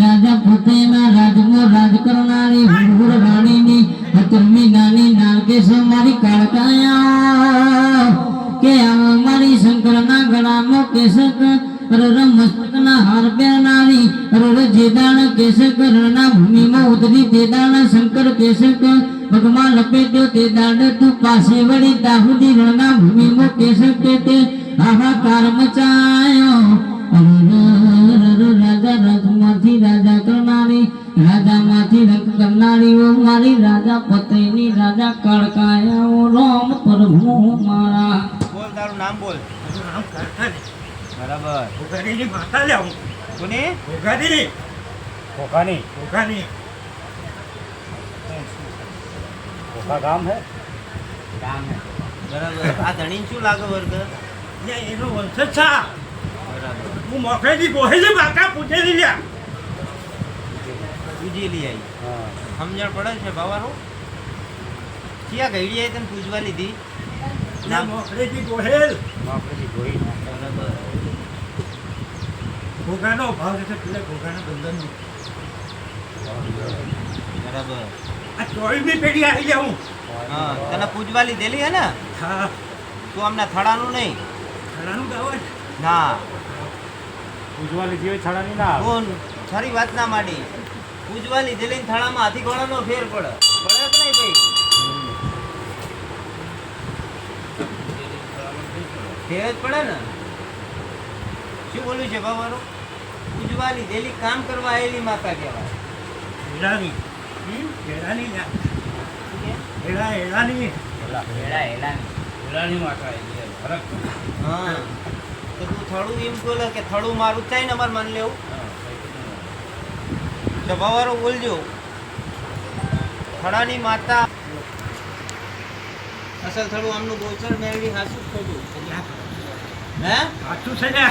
રાજા ઉતરી તેદાણ શંકર કેસક પગમાં લપેટ્યો તે દાડ તું પાસે વળી દાહુદી રણના ભૂમિમાં કેસક તે બરાબર. આ ધણી શું લાગે વર્ગ? એનો વંશજ છા. હું મોકળેથી ગોહે પૂછેલી લ્યા. પૂજેલી આવી સમજણ છે બાવાનું ક્યાં ગઈડી આવી પૂજવા બરાબર બરાબર. આ ચોવીસમી પેઢી આવી જાઉં હા. તને પૂજવા લીધેલી હે ને? હા. તું આમના થડાનું નહીં. ના. ઉજવા લીધી હોય ના કોણ સારી વાત ના માડી. ઉજવા લીધેલી થાળામાં હાથી ઘોડાનો ફેર પડે. પડે કે નહીં ભાઈ? ફેર જ પડે ને. શું બોલ્યું છે બાબાનું ઉજવા લીધેલી કામ કરવા આવેલી માતા કહેવાય. હેરાની હેરાની હેરા હેરાની હેરા હેરાની હેરાની માતા આવી હા. તો તું થડું એમ બોલે કે થડું મારું થાય ને અમારે માન લેવું. સ્વભાવવાળો બોલજો. થડાની માતા અસલ થડું આમનું ગોચર મેળવી હાસું ખોટું હે? સાચું છે ને.